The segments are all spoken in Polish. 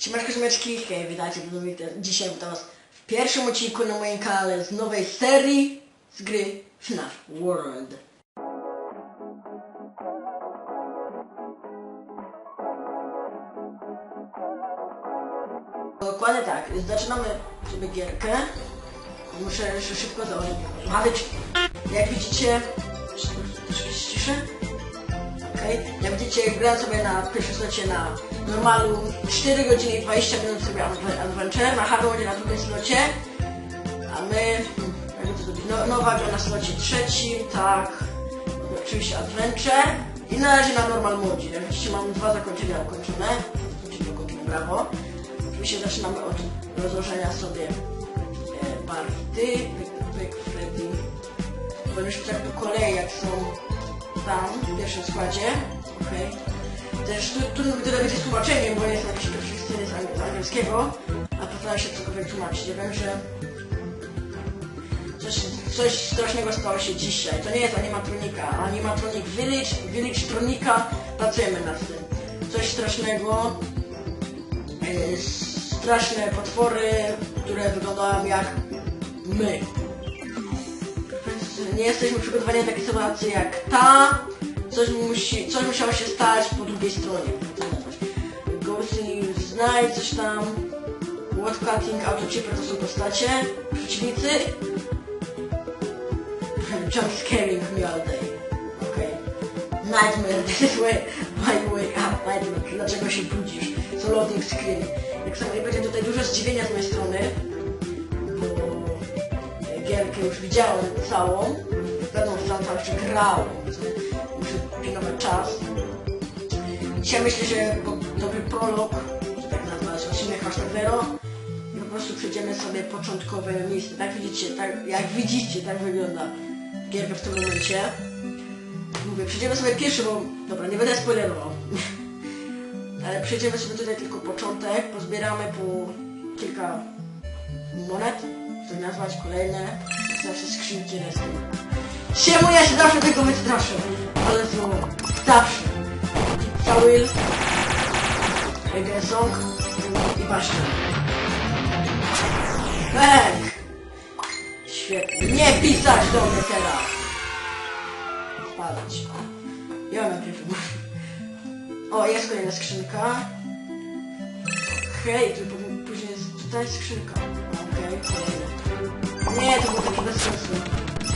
Siemanko, ziomeczki, hej, witajcie, mówił teraz- dzisiaj witam was w pierwszym odcinku na moim kanale z nowej serii z gry FNAF World. Dokładnie tak, zaczynamy sobie gierkę. Muszę jeszcze szybko założyć. Jak widzicie, troszkę ściszę. Okej, Jak widzicie, grałem sobie na pierwszym slocie na normalu 4 godziny i 20 minut sobie adve- adventure, na hard modzie na drugim slocie, a my, jakby to zrobić, no, nowa gra na slocie trzecim, tak, oczywiście adventure i na razie na normal modzie. Jak widzicie, mam dwa zakończenia ukończone, czyli dokończone, brawo. Oczywiście zaczynamy od rozłożenia sobie e, Barty, Big, Big Freddy, bo już tak po kolei jak są tam, w pierwszym składzie, okej. Też tyle będzie z tłumaczeniem, bo jest jakieś pierwsze sceny z, ang- z angielskiego, a postaram się cokolwiek tłumaczyć. Ja wiem, że coś, coś strasznego stało się dzisiaj. To nie jest animatronika, animatronik Village, Village Tronika, pracujemy nad tym. Coś strasznego, e, straszne potwory, które wyglądają jak my. Nie jesteśmy przygotowani na takie sytuacje jak ta. Coś, musi, coś musiało się stać po drugiej stronie. Ghosty Znaj, coś tam. What Cutting, Autochipper to są postacie. Przeciwnicy. Jump scaring me all day. Okej. Nightmare, this is where my way up. Nightmare, dlaczego się budzisz? So loading screen. Jak sobie będzie tutaj dużo zdziwienia z mojej strony, bo gierkę już widziałem całą. Będą w tam jeszcze grał. Muszę pilnować czas. Dzisiaj myślę, że dobry prolog, że tak nazwać, odcinek hashtag zero. I po prostu przejdziemy sobie początkowe miejsce. Tak widzicie, tak, jak widzicie, tak wygląda gierka w tym momencie. Mówię, przejdziemy sobie pierwszy, bo dobra, nie będę spoilerował. Ale przejdziemy sobie tutaj tylko początek, pozbieramy po kilka monet, chcę nazwać kolejne, zawsze skrzynki resty. Czemu ja się zawsze tego wystraszę? Ale to zawsze. Cały Song i Baszta. Bang! Świetnie. Nie pisać do mnie teraz! Spadać. Ja najpierw O, jest kolejna skrzynka. Hej, tu później jest tutaj skrzynka. Okej, kolejna. Nie, to było takie bez sensu.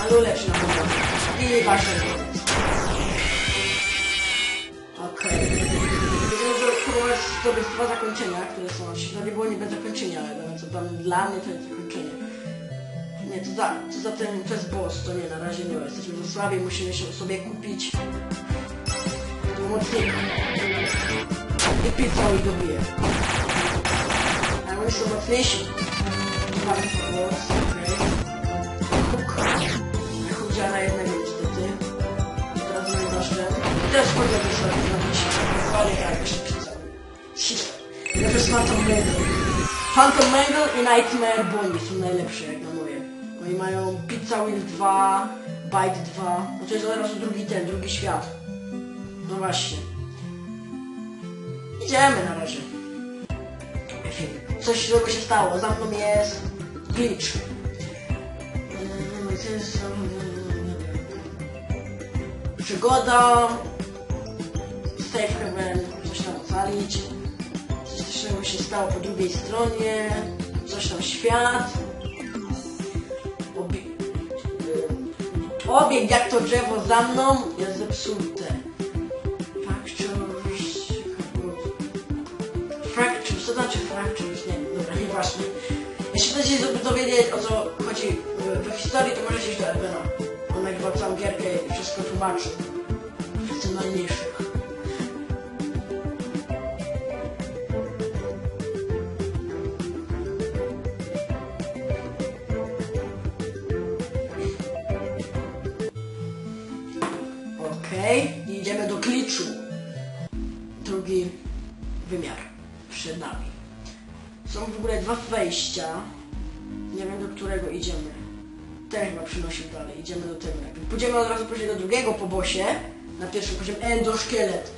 Ale ulepszy na pewno. I wasze Okej. Próbować zdobyć dwa zakończenia, które są świetne. Nie było niby zakończenia, ale co tam dla mnie to jest zakończenie. Nie, to za, to za tym, to jest boss, to nie, na razie nie. Jesteśmy w słabi, musimy się sobie kupić pomocnika. I pizza już dobije. A oni są mocniejsi. Mamy pomoc, okej. Huk działa na jednego niestety. Teraz mamy nasze. Też podjemy sobie zrobić. Ale tak, Phantom Mangle. Phantom Mangle i Nightmare Bonnie są najlepsze jak na moje. Oni mają Pizza Wheel 2, Bite 2. No to jest od razu drugi ten, drugi świat. No właśnie. Idziemy na razie. Coś złego się stało. Za mną jest glitch. Jest tam? Przygoda. Safe haven. Coś tam ocalić. Coś strasznego się stało po drugiej stronie. Coś tam świat. Obie... Jak to drzewo za mną jest zepsute. Fractures... Fractures, co znaczy fractures? Nie, dobra, nieważne. Jeśli chcecie dowiedzieć o co chodzi w, w historii, to możecie iść do Elbena. On nagrywa całą gierkę i wszystko tłumaczy. W tym najmniejszych. Nie wiem do którego idziemy. Ten chyba przynosił dalej. Idziemy do tego najpierw. Pójdziemy od razu później do drugiego po bosie. Na pierwszym poziomie endoszkielet.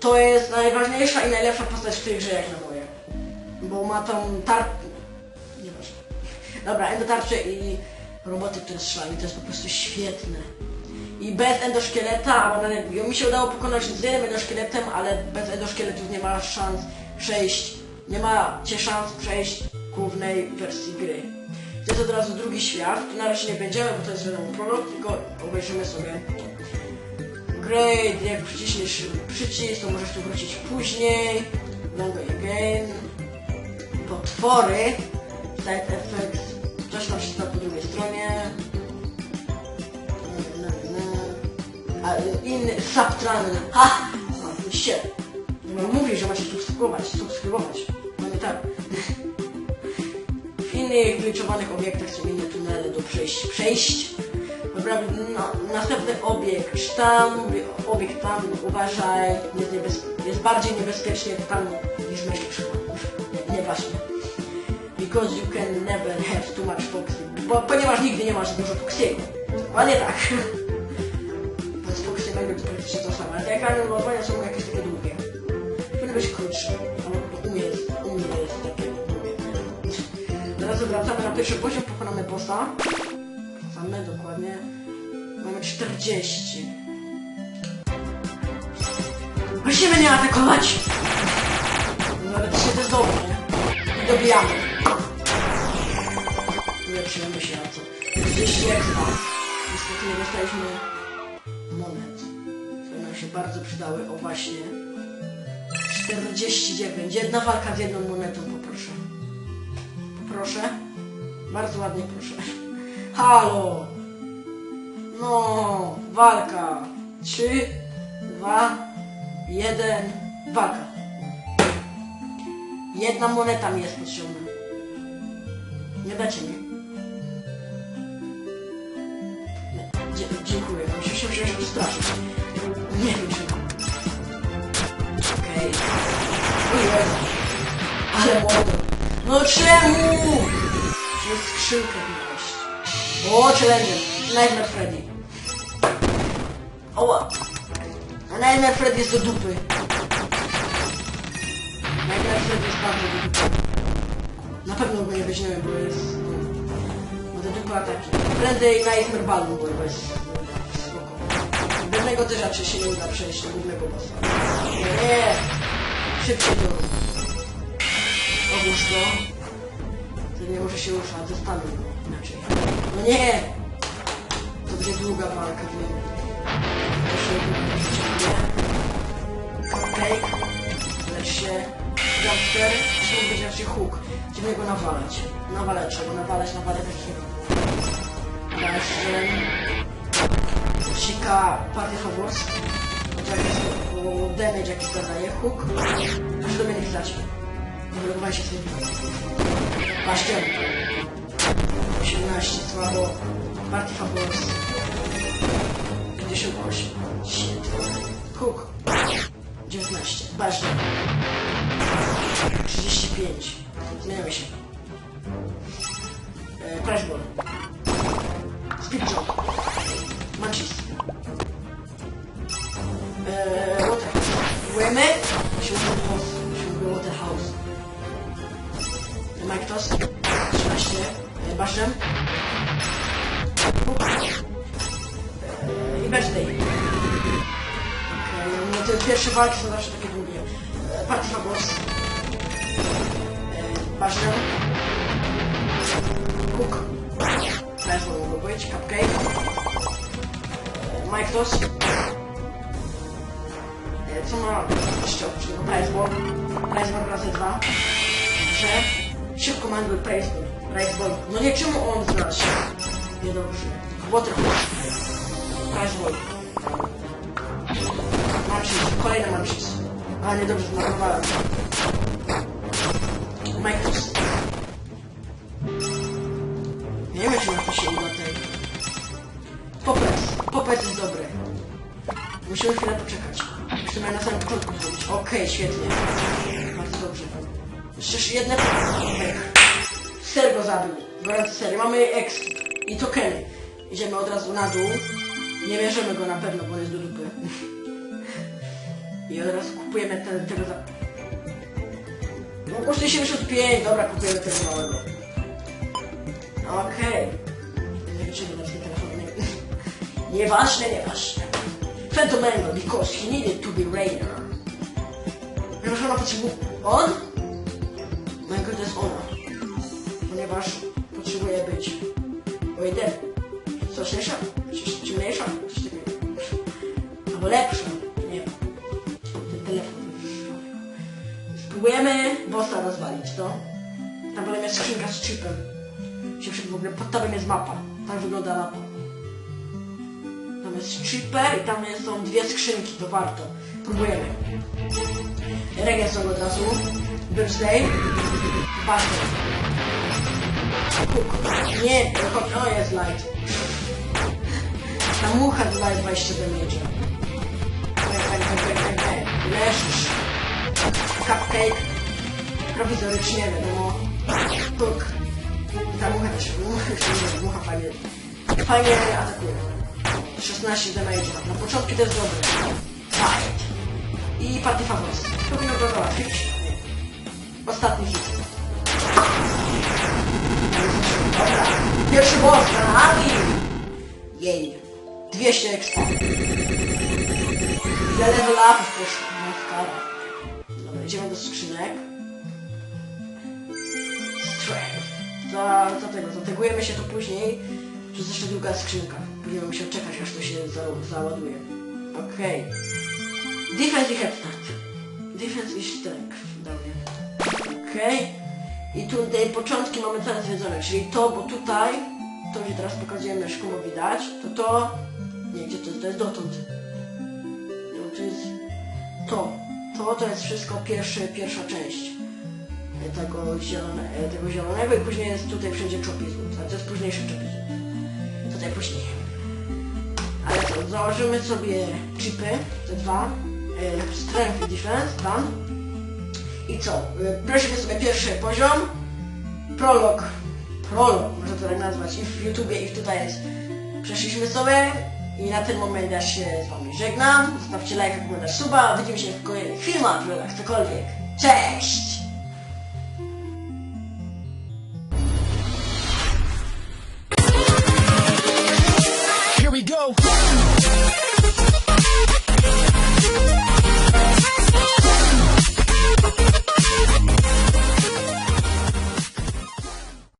To jest najważniejsza i najlepsza postać w tej grze jak na moje. Bo ma tą tar... Nieważne. Dobra, endotarcze i roboty, które strzelają. To jest po prostu świetne. I bez endoszkieleta, nawet mi się udało pokonać z jednym endoszkieletem, ale bez endoszkieletów nie ma szans przejść, nie macie szans przejść głównej wersji gry. To jest od razu drugi świat, na razie nie będziemy, bo to jest wiadomo prolog, tylko obejrzymy sobie Great, jak przyciśniesz przycisk, to możesz tu wrócić później, Longer again, potwory, side effects, coś tam wszystko po drugiej stronie, a inny subtran, ha! No, się. No, mówi, że macie subskrybować, subskrybować. Innych gliczowanych obiektach są inne tunele do przejść. przejść. Dobra, no, następny obiekt tam, obiekt tam, uważaj, jest, jest bardziej niebezpiecznie tam niż my Nieważne. Because you can never have too much toxic. Bo, ponieważ nigdy nie masz dużo toksiego. Dokładnie tak. Bo z toksygami to praktycznie to samo. Ale te ekrany ładowania są jakieś takie długie. Powinny być krótsze. Wracamy na pierwszy poziom, pokonamy bossa. Mamy dokładnie. Mamy 40. Musimy nie atakować! No ale to jest dobre, nie? I dobijamy. Ulepszymy się, a co? 40 ekstra. Niestety nie dostaliśmy monet, które nam się bardzo przydały. O właśnie. 49. Jedna walka z jedną monetą, poproszę. Poproszę. Bardzo ładnie proszę. Halo! No, walka. 3, 2, 1, walka. Jedna moneta mi jest potrzebna. Nie dacie mi. Dzie dziękuję. Muszę się wziąć przestraszyć. Nie wiem czemu. Okej. Okay. Ale młodo. No czemu? Przez skrzynkę znaleźć. O, challenge. Nightmare Freddy. Oła. A Nightmare Freddy jest do dupy. Nightmare Freddy jest bardzo do dupy. Na pewno go nie weźmiemy, bo jest... No do dupy ataki. Prędzej Nightmare Balloon, bo jest... Spoko. Niego też raczej się nie uda przejść do głównego bossa. Nie! Szybciej to. Obłóż go. Nie może się ruszać, zostawię go inaczej. No nie! To będzie długa walka, wiem. Przyciągnie. Cupcake. Lecz się. Jumpster. Znowu będzie raczej hook. Będziemy go nawalać. Nawalać, trzeba nawalać, nawalać takiego. Daszczem. Sika Party Favors. Jak jest o, damage jaki zadaje. Hook. Aż do mnie nie z tym. Basztem. 18, słabo. Party Favors. 58. Shit. Hook. 19. Basztem. 35. Zmieniamy się. E, Crash Ball. Speed Jump. Munchies. E, Hook. E, I Birthday. Okej, no te pierwsze walki są zawsze takie długie. E, Party Favors. E, Baszem. Hook. Teraz mogło być. Cupcake. E, Mike Toss. Co ma Ball. Price Ball razy dwa. Dobrze. Szybko mandul Price Ball. Price Ball. No nie, czemu on znalazł? Niedobrze. Waterfall. Price Ball. Munchies. Kolejne Munchies. A, niedobrze, zmarnowałem. Toss. Nie wiem, czy to się uda tej. Popec. Jest dobry. Musimy chwilę poczekać. Musimy na samym początku zrobić. Okej, świetnie. Jeszcze jedne... Okej. Ser go zabił. Gwaranty sery. Mamy X i tokeny. Idziemy od razu na dół. Nie bierzemy go na pewno, bo jest do dupy. I od razu kupujemy ten, tego za... No, kosztuje 75, dobra, kupujemy tego małego. Okej. Liczymy na swój telefon. nie- Nieważne, nieważne. Fentomengo, because he needed to be Rainer. Ponieważ ona potrzebuje... On? Mojego to jest ona. Ponieważ potrzebuje być... Wejder. Straszniejsza? Czy, czy mniejsza? Coś takiego. Albo lepsza. Nie wiem. Ten telefon. Spróbujemy bossa rozwalić, no. Tam potem jest skrzynka z chipem. Się w ogóle pod tabem jest mapa. Tak wygląda mapa. Tam jest chipper i tam są dwie skrzynki, to warto. Próbujemy. Reggae są od razu. Birthday. Hook. Nie, chodź, o jest light. Ta mucha daje 20 damage. Bang, bang, bang, bang, bang, bang. Leżysz. Cupcake. Prowizorycznie, wiadomo. I ta mucha też, mucha się mucha fajnie, fajnie atakuje. 16 damage. Na początku to jest dobre. Fight. I party favors. Powinno go załatwić. Ostatni hit. Dobra. Pierwszy boss Adi. Jej. 200 ekstra. Ile level upów poszło? Maskara. Dobra, idziemy do skrzynek. Strength. Za, za tego, zategujemy się to później. To jest jeszcze druga skrzynka. Będziemy musiał czekać, aż to się za, załaduje. Okej. Defense i headstart. Defense i strength. Dobrze. Okej. I tutaj początki mamy całe zwiedzone, czyli to, bo tutaj, to gdzie teraz pokazujemy szkoło widać, to to, nie, gdzie to jest, to jest dotąd. No, to jest to. To, to jest wszystko pierwsze, pierwsza część tego, zielone, e, tego zielonego i później jest tutaj wszędzie czopizm. A to jest późniejszy czopizm. Tutaj później. Ale to, założymy sobie chipy, te dwa, e, strength i defense, tam. I co? Prosimy sobie pierwszy poziom. Prolog. Prolog, można to tak nazwać. I w YouTubie, i tutaj jest. Przeszliśmy sobie i na ten moment ja się z wami żegnam. Zostawcie lajka, komentarz, suba. Widzimy się w kolejnych filmach, vlogach, cokolwiek. Cześć!